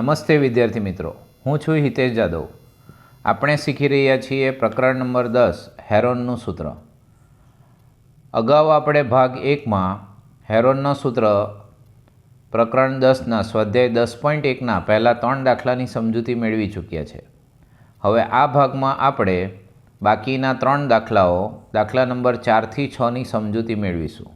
નમસ્તે વિદ્યાર્થી મિત્રો, હું છું હિતેશ જાદવ. આપણે શીખી રહ્યા છીએ પ્રકરણ નંબર દસ, હેરોનનું સૂત્ર. અગાઉ આપણે ભાગ એકમાં હેરોનનું સૂત્ર પ્રકરણ દસના સ્વાધ્યાય દસ પોઈન્ટ એકના પહેલાં ત્રણ દાખલાની સમજૂતી મેળવી ચૂક્યા છે. હવે આ ભાગમાં આપણે બાકીના ત્રણ દાખલાઓ, દાખલા નંબર ચારથી છની સમજૂતી મેળવીશું.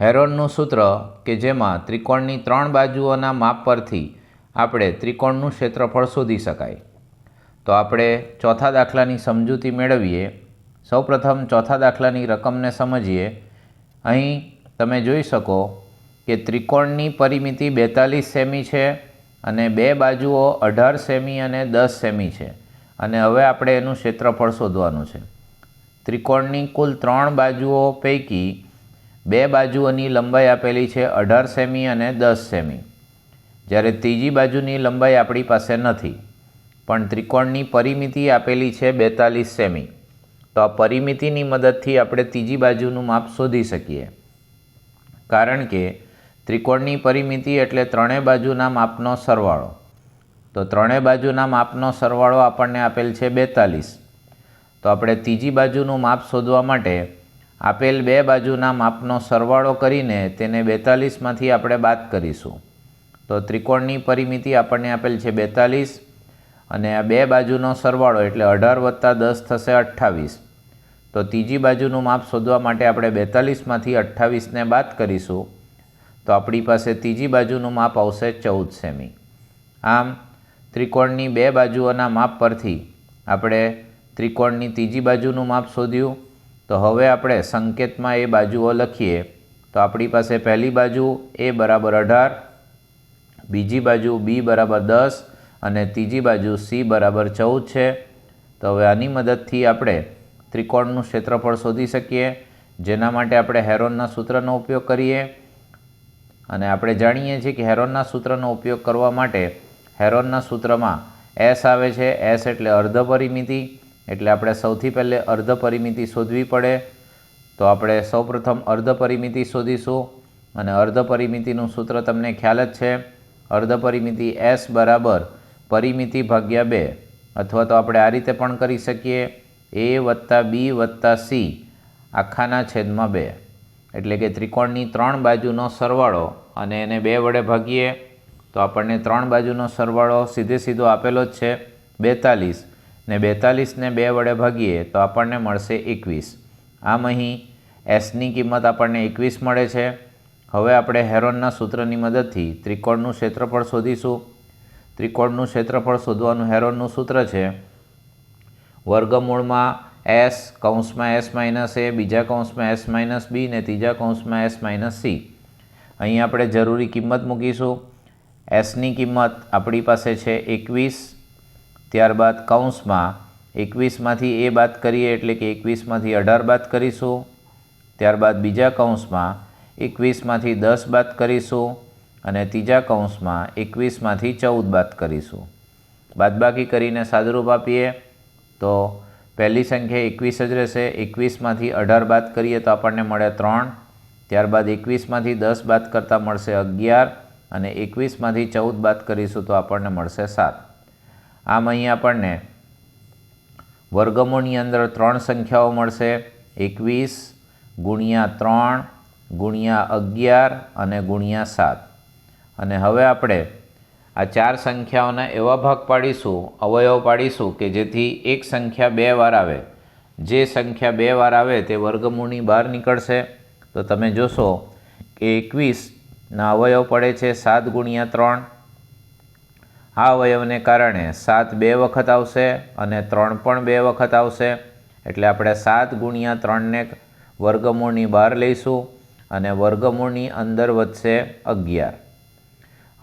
હેરોનનું સૂત્ર કે જેમાં ત્રિકોણની ત્રણ બાજુઓના માપ પરથી આપણે ત્રિકોણનું ક્ષેત્રફળ શોધી શકાય. તો આપણે ચોથા દાખલાની સમજૂતી મેળવીએ. સૌપ્રથમ ચોથા દાખલાની રકમને સમજીએ. અહીં તમે જોઈ શકો કે ત્રિકોણની પરિમિતિ બેતાલીસ સેમી છે અને બે બાજુઓ અઢાર સેમી અને દસ સેમી છે. અને હવે આપણે એનું ક્ષેત્રફળ શોધવાનું છે. ત્રિકોણની કુલ ત્રણ બાજુઓ પૈકી બે બાજુઓની લંબાઈ આપેલી છે અઢાર સેમી અને દસ સેમી. જ્યારે ત્રીજી બાજુની લંબાઈ આપણી પાસે નથી, પણ ત્રિકોણની પરિમિતિ આપેલી છે બેતાલીસ સેમી, તો આ પરિમિતિની મદદથી આપણે ત્રીજી બાજુનું માપ શોધી શકીએ. કારણ કે ત્રિકોણની પરિમિતિ એટલે ત્રણેય બાજુના માપનો સરવાળો. તો ત્રણેય બાજુના માપનો સરવાળો આપણને આપેલ છે બેતાલીસ. તો આપણે ત્રીજી બાજુનું માપ શોધવા માટે આપેલ બે બાજુના માપનો સરવાળો કરીને તેને બેતાલીસમાંથી આપણે બાદ કરીશું. તો ત્રિકોણની પરિમિતિ આપણને આપેલ છે બેતાલીસ અને આ બે બાજુનો સરવાળો એટલે અઢાર વત્તા દસ થશે અઠ્ઠાવીસ. તો ત્રીજી બાજુનું માપ શોધવા માટે આપણે બેતાલીસમાંથી અઠ્ઠાવીસને બાદ કરીશું. તો આપણી પાસે ત્રીજી બાજુનું માપ આવશે ચૌદ સેમી. આમ, ત્રિકોણની બે બાજુઓના માપ પરથી આપણે ત્રિકોણની ત્રીજી બાજુનું માપ શોધ્યું. તો હવે આપણે સંકેતમાં એ બાજુઓ લખીએ. તો આપણી પાસે પહેલી બાજુ એ બરાબર અઢાર બીજી બાજુ બી બરાબર દસ અને ત્રીજી બાજુ સી બરાબર ચૌદ છે. તો હવે આની મદદથી આપણે ત્રિકોણનું ક્ષેત્રફળ શોધી શકીએ, જેના માટે આપણે હેરોનના સૂત્રનો ઉપયોગ કરીએ. અને આપણે જાણીએ છીએ કે હેરોનના સૂત્રનો ઉપયોગ કરવા માટે હેરોનના સૂત્રમાં એસ આવે છે. એસ એટલે અર્ધ પરિમિતિ એટલે આપણે સૌથી પહેલે અર્ધ પરિમિતિ શોધવી પડે. તો આપણે સૌપ્રથમ અર્ધ પરિમિતિ શોધીશું અને અર્ધ પરિમિતિનું સૂત્ર તમને ખ્યાલ જ છે. અર્ધ પરિમિતિ એસ બરાબર પરિમિતિ ભાગ્યા બે. અથવા તો આપણે આ રીતે પણ કરી શકીએ. એ વત્તા બી વત્તા સી આખાના છેદમાં બે. એટલે કે ત્રિકોણની ત્રણ બાજુનો સરવાળો અને એને બે વડે ભાગીએ, તો આપણને ત્રણ બાજુનો સરવાળો સીધે સીધો આપેલો જ છે. બેતાલીસ. ને બેતાલીસને બે વડે ભાગીએ, તો આપણને મળશે એકવીસ. આમ અહીં એસની કિંમત આપણને એકવીસ મળે છે. હવે આપણે હેરોનના સૂત્રની મદદથી ત્રિકોણનું ક્ષેત્રફળ શોધીશું. ત્રિકોણનું ક્ષેત્રફળ શોધવાનું હેરોનનું સૂત્ર છે. વર્ગમૂળમાં એસ કૌંસમાં એસ માઇનસ એ, બીજા કૌંસમાં એસ માઇનસ બી ને ત્રીજા કૌંસમાં એસ માઇનસ સી. અહીં આપણે જરૂરી કિંમત મૂકીશું. એસની કિંમત આપણી પાસે છે એકવીસ. ત્યારબાદ કૌંસમાં એકવીસમાંથી એ બાદ કરીએ એટલે કે એકવીસમાંથી અઢાર બાદ કરીશું. ત્યારબાદ બીજા કૌંસમાં એકવીસમાંથી દસ બાદ કરીશું અને ત્રીજા કૌંસમાં એકવીસમાંથી ચૌદ બાદ કરીશું. બાદબાકી કરીને સાદુરૂપ આપીએ તો પહેલી સંખ્યા એકવીસ જ રહેશે. એકવીસમાંથી અઢાર બાદ કરીએ તો આપણને મળે ત્રણ. ત્યારબાદ એકવીસમાંથી દસ બાદ કરતાં મળશે અગિયાર અને એકવીસમાંથી ચૌદ બાદ કરીશું તો આપણને મળશે સાત. આમ અહીં આપણને વર્ગમૂળની અંદર ત્રણ સંખ્યાઓ મળશે. એકવીસ ગુણ્યા ત્રણ ગુણ્યા અગિયાર અને ગુણ્યા સાત. અને હવે આપણે આ ચાર સંખ્યાઓના એવા ભાગ પાડીશું, અવયવ પાડીશું કે જેથી એક સંખ્યા બે વાર આવે. જે સંખ્યા બે વાર આવે તે વર્ગમૂળની બહાર નીકળશે. તો તમે જોશો કે એકવીસના અવયવ પડે છે સાત ગુણ્યા ત્રણ. આ અવયવને કારણે સાત બે વખત આવશે અને ત્રણ પણ બે વખત આવશે. એટલે આપણે સાત ગુણ્યા ત્રણને વર્ગમૂળની બહાર લઈશું. અને વર્ગમૂળની અંદર વધશે અગિયાર.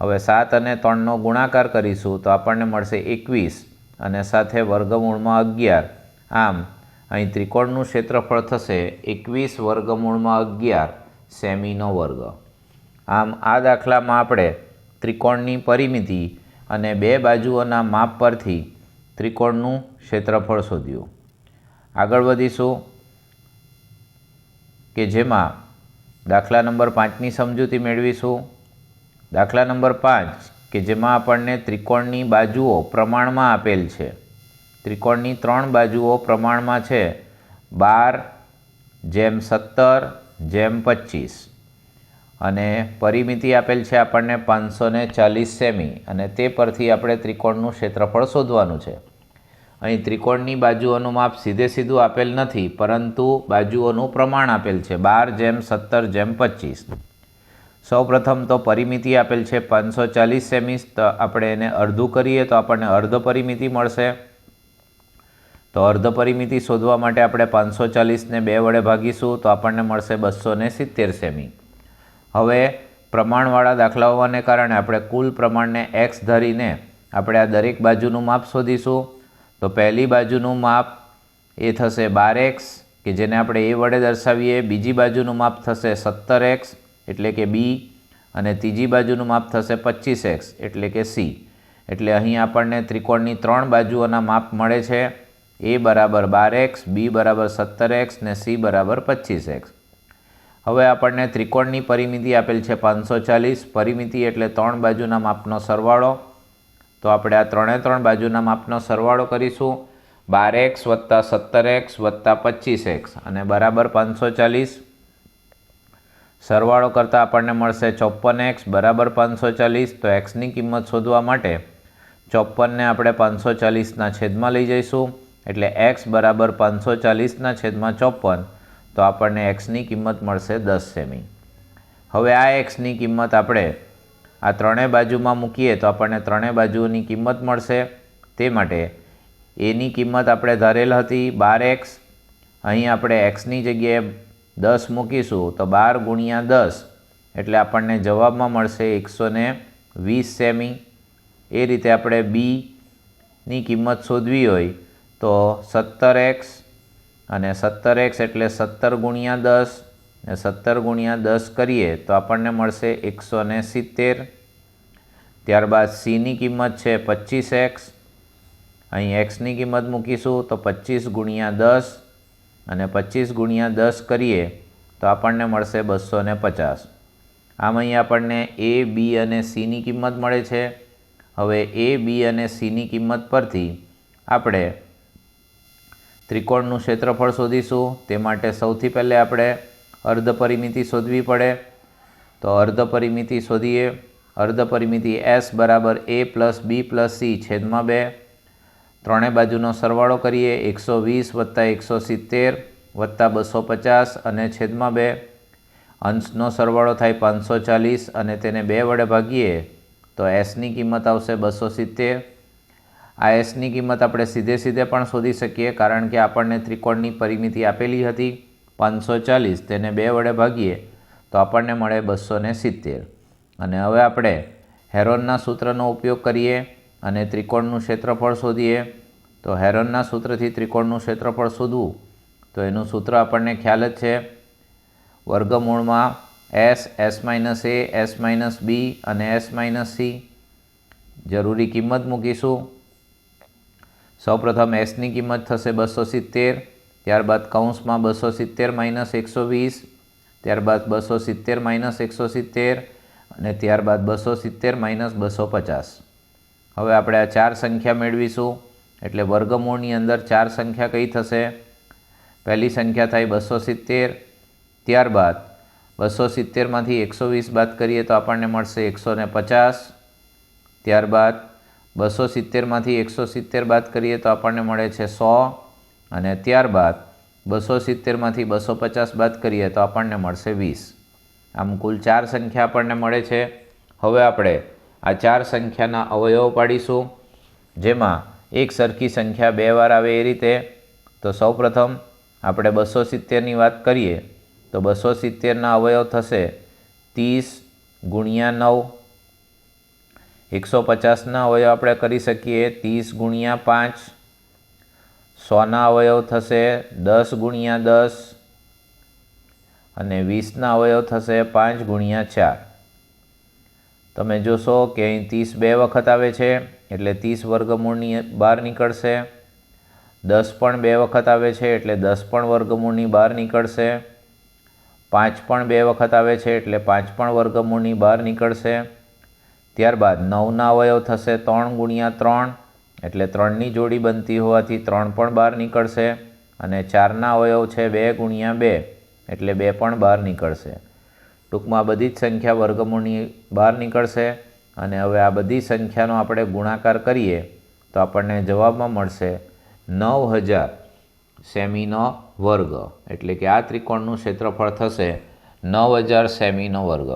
હવે સાત અને ત્રણનો ગુણાકાર કરીશું તો આપણને મળશે એકવીસ અને સાથે વર્ગમૂળમાં અગિયાર. આમ, અહીં ત્રિકોણનું ક્ષેત્રફળ થશે એકવીસ વર્ગમૂળમાં અગિયાર, સેમીનો વર્ગ. આમ, આ દાખલામાં આપણે ત્રિકોણની પરિમિતિ અને બે બાજુઓના માપ પરથી ત્રિકોણનું ક્ષેત્રફળ શોધ્યું. આગળ વધીશું કે જેમાં દાખલા નંબર પાંચની સમજૂતી મેળવીશું. દાખલા નંબર પાંચ, કે જેમાં આપણને ત્રિકોણની બાજુઓ પ્રમાણમાં આપેલ છે. ત્રિકોણની ત્રણ બાજુઓ પ્રમાણમાં છે. બાર, જેમ સત્તર, જેમ પચીસ. અને પરિમિતિ આપેલ છે આપણને પાંચસો ચાલીસ સેમી. અને તે પરથી આપણે ત્રિકોણનું ક્ષેત્રફળ શોધવાનું છે. અહીં ત્રિકોણની બાજુઓનું માપ સીધે સીધું આપેલ નથી, પરંતુ બાજુઓનું પ્રમાણ આપેલ છે. બાર જેમ સત્તર જેમ પચીસ. સૌપ્રથમ તો પરિમિતિ આપેલ છે. પાંચસો ચાલીસ સેમી તો આપણે એને અડધું કરીએ તો આપણને અર્ધ પરિમિતિ મળશે. તો અર્ધ પરિમિતિ શોધવા માટે આપણે પાંચસો ચાલીસને બે વડે ભાગીશું તો આપણને મળશે બસો ને સિત્તેર સેમી. હવે પ્રમાણવાળા દાખલા હોવાને કારણે આપણે કુલ પ્રમાણને એક્સ ધરીને આપણે આ દરેક બાજુનું માપ શોધીશું. તો પહેલી બાજુનું માપ એ થશે બાર એક્સ, કે જેને આપણે એ વડે દર્શાવીએ, બીજી બાજુનું માપ થશે સત્તર એક્સ, એટલે કે બી, અને ત્રીજી બાજુનું માપ થશે પચીસ એક્સ, એટલે કે સી. એટલે અહીં આપણને ત્રિકોણની ત્રણ બાજુઓના માપ મળે છે. એ બરાબર બાર એક્સ, બી બરાબર સત્તર એક્સ, ને સી બરાબર પચીસ એક્સ. હવે આપણને ત્રિકોણની પરિમિતિ આપેલ છે પાંચસો ચાલીસ. પરિમિતિ એટલે ત્રણ બાજુના માપનો સરવાળો. તો આપણે આ ત્રણે ત્રણ બાજુના માપનો સરવાળો કરીશું. બાર એક્સ વત્તા સત્તર એક્સ વત્તા પચીસ એક્સ અને બરાબર પાંચસો ચાલીસ. સરવાળો કરતાં આપણને મળશે ચોપન એક્સ બરાબર પાંચસો ચાલીસ. તો એક્સની કિંમત શોધવા માટે ચોપનને આપણે પાંચસો ચાલીસના છેદમાં લઈ જઈશું. એટલે એક્સ બરાબર પાંચસો ચાલીસના છેદમાં ચોપન તો આપણને એક્સની કિંમત મળશે દસ સેમી. હવે આ એક્સની કિંમત આપણે આ ત્રણેય બાજુમાં મૂકીએ તો આપણને ત્રણેય બાજુની કિંમત મળશે. તે માટે એની કિંમત આપણે ધારેલ હતી બાર એક્સ. અહીં આપણે એક્સની જગ્યાએ દસ મૂકીશું તો બાર ગુણ્યા દસ. એટલે આપણને જવાબમાં મળશે એકસો વીસ સેમી. એ રીતે આપણે બીની કિંમત શોધવી હોય તો સત્તર એક્સ અને સત્તર એક્સ એટલે સત્તર ગુણ્યા દસ. ને સત્તર ગુણ્યા દસ કરીએ તો આપણને મળશે એકસો ને સિત્તેર. ત્યારબાદ સીની કિંમત છે પચીસ એક્સ. અહીં એક્સની કિંમત મૂકીશું તો પચીસ ગુણ્યા દસ અને પચીસ ગુણ્યા દસ કરીએ તો આપણને મળશે બસો ને પચાસ. આમ અહીં આપણને એ, બી અને સીની કિંમત મળે છે. હવે એ, બી અને સીની કિંમત પરથી આપણે ત્રિકોણનું ક્ષેત્રફળ શોધીશું. તે માટે સૌથી પહેલાં આપણે અર્ધ પરિમિતિ શોધવી પડે. તો અર્ધ પરિમિતિ શોધીએ. અર્ધ પરિમિતિ એસ બરાબર A plus B plus C છેદમાં બે. ત્રણેય બાજુનો સરવાળો કરીએ. એકસો વીસ વત્તા એકસો સિત્તેર વત્તા બસો પચાસ અને છેદમાં બે. અંશનો સરવાળો થાય પાંચસો ચાલીસ અને તેને બે વડે ભાગીએ તો એસની કિંમત આવશે બસો સિત્તેર. આ એસની કિંમત આપણે સીધે સીધે પણ શોધી શકીએ કારણ કે આપણને ત્રિકોણની પરિમિતિ આપેલી હતી. પાંચસો ચાલીસ તેને બે વડે ભાગીએ, તો આપણને મળે બસો ને સિત્તેર અને હવે આપણે હેરોનના સૂત્રનો ઉપયોગ કરીએ અને ત્રિકોણનું ક્ષેત્રફળ શોધીએ. તો હેરોનના સૂત્રથી ત્રિકોણનું ક્ષેત્રફળ શોધવું, તો એનું સૂત્ર આપણને ખ્યાલ જ છે. વર્ગમૂળમાં S S minus A, S minus B અને એસ માઇનસ સી. જરૂરી કિંમત મૂકીશું. સૌપ્રથમ એસની કિંમત થશે બસો સિત્તેર ત્યારબાદ કૌંસમાં બસો સિત્તેર માઇનસ એકસો વીસ, ત્યારબાદ બસો સિત્તેર માઇનસ એકસો સિત્તેર અને ત્યારબાદ બસો સિત્તેર માઇનસ બસો પચાસ. હવે આપણે આ ચાર સંખ્યા મેળવીશું, એટલે વર્ગમૂળની અંદર ચાર સંખ્યા કઈ થશે? પહેલી સંખ્યા થાય બસો સિત્તેર, ત્યારબાદ બસો સિત્તેરમાંથી એકસો વીસ બાદ કરીએ તો આપણને મળશે એકસો ને પચાસ, ત્યારબાદ બસો સિત્તેરમાંથી એકસો સિત્તેર બાદ કરીએ તો આપણને મળે છે સો અને ત્યારબાદ બસો સિત્તેરમાંથી બસો પચાસ બાદ કરીએ તો આપણને મળશે વીસ. આમ કુલ ચાર સંખ્યા આપણને મળે છે. હવે આપણે આ ચાર સંખ્યાના અવયવો પાડીશું. જેમાં એક સરખી સંખ્યા બે વાર આવે એ રીતે. તો સૌપ્રથમ આપણે બસો સિત્તેરની વાત કરીએ તો બસો સિત્તેરના અવયવ થશે ત્રીસ ગુણ્યા નવ. એકસો પચાસના અવયવ આપણે કરી શકીએ ત્રીસ ગુણ્યા પાંચ. સોના અવયવ થશે દસ ગુણ્યા દસ અને વીસના અવયવ થશે પાંચ ગુણ્યા ચાર. તમે જોશો કે અહીં ત્રીસ બે વખત આવે છે, એટલે ત્રીસ વર્ગમૂળની બહાર નીકળશે. દસ પણ બે વખત આવે છે, એટલે દસ પણ વર્ગમૂળની બહાર નીકળશે. પાંચ પણ બે વખત આવે છે, એટલે પાંચ પણ વર્ગમૂળની બહાર નીકળશે. ત્યારબાદ નવના અવયવ થશે ત્રણ ગુણ્યા ત્રણ એટલે ત્રણની જોડી બનતી હોવાથી ત્રણ પણ બહાર નીકળશે અને ચારના અવયવ છે બે ગુણ્યા બે, એટલે બે પણ બહાર નીકળશે. ટૂંકમાં બધી જ સંખ્યા વર્ગમૂળની બહાર નીકળશે અને હવે આ બધી સંખ્યાનો આપણે ગુણાકાર કરીએ તો આપણને જવાબમાં મળશે નવ હજાર સેમીનો વર્ગ, એટલે કે આ ત્રિકોણનું ક્ષેત્રફળ થશે નવ હજાર સેમીનો વર્ગ.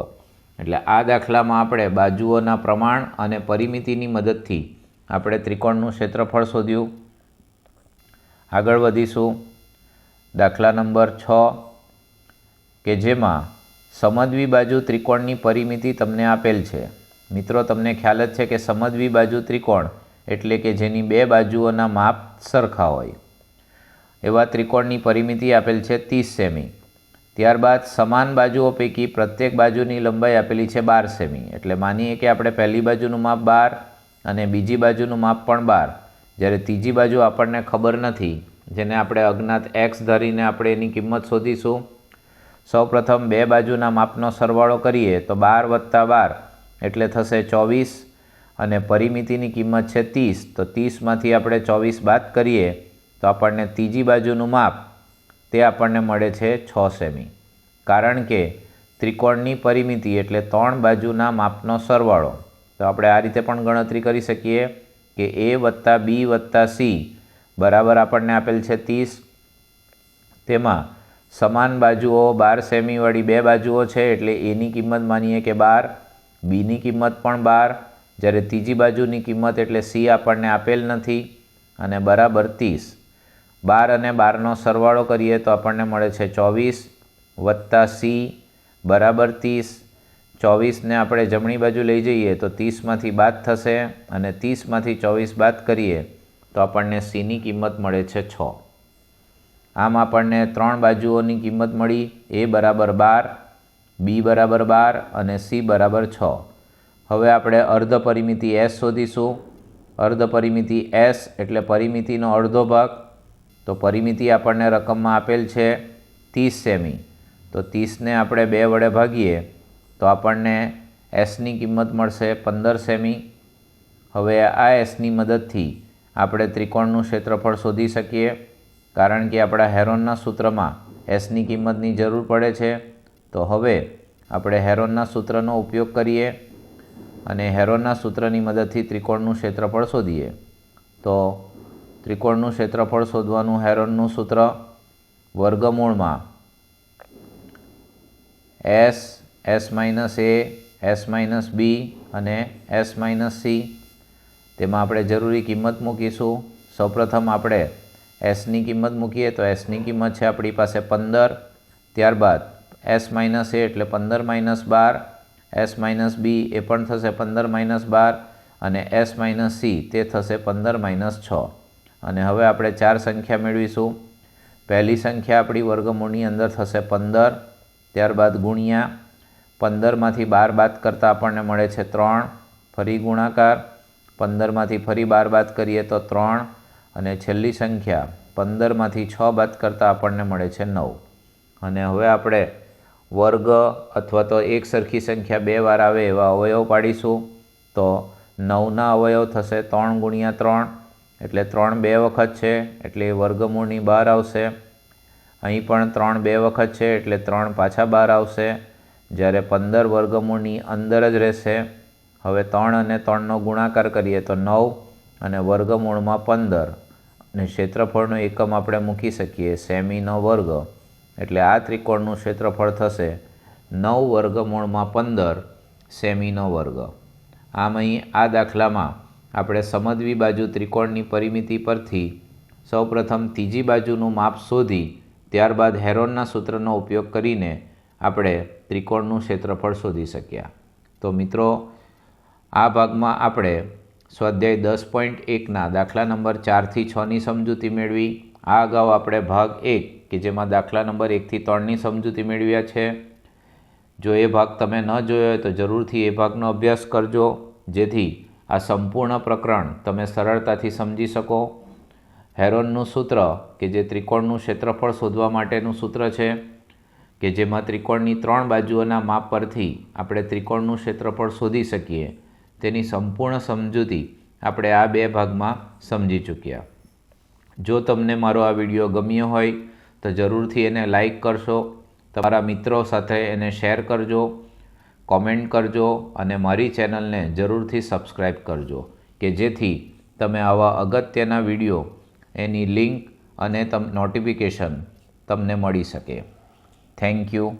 એટલે આ દાખલામાં આપણે બાજુઓના પ્રમાણ અને પરિમિતિની મદદથી આપણે ત્રિકોણનું ક્ષેત્રફળ શોધ્યું. આગળ વધીશું. દાખલા નંબર છ, કે જેમાં સમજવી બાજુ ત્રિકોણની પરિમિતિ તમને આપેલ છે. મિત્રો, તમને ખ્યાલ જ છે કે સમજવી બાજુ ત્રિકોણ એટલે કે જેની બે બાજુઓના માપ સરખા હોય. એવા ત્રિકોણની પરિમિતિ આપેલ છે ત્રીસ સેમી. ત્યારબાદ સમાન બાજુઓ પૈકી પ્રત્યેક બાજુની લંબાઈ આપેલી છે બાર સેમી. એટલે માનીએ કે આપણે પહેલી બાજુનું માપ બાર અને બીજી બાજુનું માપ પણ બાર. જ્યારે ત્રીજી બાજુ આપણને ખબર નથી, જેને આપણે અજ્ઞાત એક્સ ધરીને આપણે એની કિંમત શોધીશું. સૌપ્રથમ બે બાજુના માપનો સરવાળો કરીએ તો બાર વત્તા બાર, એટલે થશે ચોવીસ. અને પરિમિતિની કિંમત છે ત્રીસ, તો ત્રીસમાંથી આપણે ચોવીસ બાદ કરીએ તો આપણને ત્રીજી બાજુનું માપ, તે આપણને મળે છે છ સેમી. કારણ કે ત્રિકોણની પરિમિતિ એટલે ત્રણ બાજુના માપનો સરવાળો. તો આપણે આ રીતે પણ ગણતરી કરી શકીએ કે એ વત્તા બી વત્તા સી બરાબર આપણને આપેલ છે ત્રીસ. તેમાં સમાન બાજુઓ બાર સેમીવાળી બે બાજુઓ છે એટલે એની કિંમત માનીએ કે બાર બીની કિંમત પણ બાર. જ્યારે ત્રીજી બાજુની કિંમત એટલે સી આપણને આપેલ નથી અને બરાબર ત્રીસ. બાર અને બારનો સરવાળો કરીએ તો આપણને મળે છે ચોવીસ વત્તા સી બરાબર ત્રીસ. ચોવીસને આપણે જમણી બાજુ લઈ જઈએ તો ત્રીસમાંથી બાદ થશે અને ત્રીસમાંથી ચોવીસ બાદ કરીએ તો આપણને સીની કિંમત મળે છે છ. આમ આપણને ત્રણ બાજુઓની કિંમત મળી, એ બરાબર બાર, બી બરાબર બાર અને સી બરાબર છ. હવે આપણે અર્ધ પરિમિતિ એસ શોધીશું. અર્ધ પરિમિતિ એસ એટલે પરિમિતિનો અડધો ભાગ. તો પરિમિતિ આપણને રકમમાં આપેલ છે ત્રીસ સેમી. તો ત્રીસને આપણે બે વડે ભાગીએ. તો આપણને એસની કિંમત મળશે પંદર સેમી. હવે આ એસની મદદથી આપણે ત્રિકોણનું ક્ષેત્રફળ શોધી શકીએ, કારણ કે આપણા હેરોનના સૂત્રમાં એસની કિંમતની જરૂર પડે છે. તો હવે આપણે હેરોનના સૂત્રનો ઉપયોગ કરીએ અને હેરોનના સૂત્રની મદદથી ત્રિકોણનું ક્ષેત્રફળ શોધીએ. તો ત્રિકોણનું ક્ષેત્રફળ શોધવાનું હેરોનનું સૂત્ર વર્ગમૂળમાં S S minus A, S minus B અને એસ માઇનસ સી. તેમાં આપણે જરૂરી કિંમત મૂકીશું. સૌપ્રથમ આપણે એસની કિંમત મૂકીએ તો એસની કિંમત છે આપણી પાસે પંદર. ત્યારબાદ એસ માઇનસ એ એટલે પંદર માઇનસ બાર. એસ માઇનસ બી એ પણ થશે પંદર માઇનસ બાર અને એસ માઇનસ સી તે થશે પંદર માઇનસ છ. અને હવે આપણે ચાર સંખ્યા મેળવીશું. પહેલી સંખ્યા આપણી વર્ગમૂળની અંદર થશે પંદર, ત્યારબાદ ગુણ્યા પંદરમાંથી બાર બાદ કરતાં આપણને મળે છે ત્રણ, ફરી ગુણાકાર. પંદરમાંથી ફરી બાર બાદ કરીએ તો ત્રણ અને છેલ્લી સંખ્યા પંદરમાંથી છ બાદ કરતાં આપણને મળે છે નવ. અને હવે આપણે વર્ગ અથવા તો એક સરખી સંખ્યા બે વાર આવે એવા અવયવ પાડીશું તો નવના અવયવ થશે ત્રણ ગુણ્યા ત્રણ, એટલે ત્રણ બે વખત છે, એટલે વર્ગમૂળની બહાર આવશે. અહીં પણ ત્રણ બે વખત છે, એટલે ત્રણ પાછા બહાર આવશે. જ્યારે પંદર વર્ગમૂળની અંદર જ રહેશે, હવે ત્રણ અને ત્રણનો ગુણાકાર કરીએ તો નવ અને વર્ગમૂળમાં પંદર. અને ક્ષેત્રફળનો એકમ આપણે મૂકી શકીએ, સેમીનો વર્ગ. એટલે આ ત્રિકોણનું ક્ષેત્રફળ થશે નવ વર્ગમૂળમાં પંદર, સેમીનો વર્ગ. આમ અહીં આ દાખલામાં આપણે સમજવી બાજુ ત્રિકોણની પરિમિતિ પરથી સૌપ્રથમ ત્રીજી બાજુનું માપ શોધી ત્યારબાદ હેરોનના સૂત્રનો ઉપયોગ કરીને આપણે ત્રિકોણનું ક્ષેત્રફળ શોધી શક્યા. તો મિત્રો, આ ભાગમાં આપણે સ્વાધ્યાય દસ પોઈન્ટ એકના દાખલા નંબર ચારથી છની સમજૂતી મેળવી. આ અગાઉ આપણે ભાગ એક, કે જેમાં દાખલા નંબર એકથી ત્રણની સમજૂતી મેળવ્યા છે. જો એ ભાગ તમે ન જોયો હોય તો જરૂરથી એ ભાગનો અભ્યાસ કરજો, જેથી આ સંપૂર્ણ પ્રકરણ તમે સરળતાથી સમજી શકો. હેરોનનું સૂત્ર, કે જે ત્રિકોણનું ક્ષેત્રફળ શોધવા માટેનું સૂત્ર છે કે જેમાં ત્રિકોણની ત્રણ બાજુઓના માપ પરથી આપણે ત્રિકોણનું ક્ષેત્રફળ શોધી શકીએ. તેની સંપૂર્ણ સમજૂતી આપણે આ બે ભાગમાં સમજી ચૂક્યા. જો તમને મારો આ વીડિયો ગમ્યો હોય, તો જરૂરથી એને લાઈક કરશો, તમારા મિત્રો સાથે એને શેર કરજો, કોમેન્ટ કરજો અને મારી ચેનલને જરૂરથી સબસ્ક્રાઈબ કરજો, કે જેથી તમે આવા અગત્યના વીડિયો, એની લિંક અને તમ, નોટિફિકેશન તમને મળી શકે. Thank you.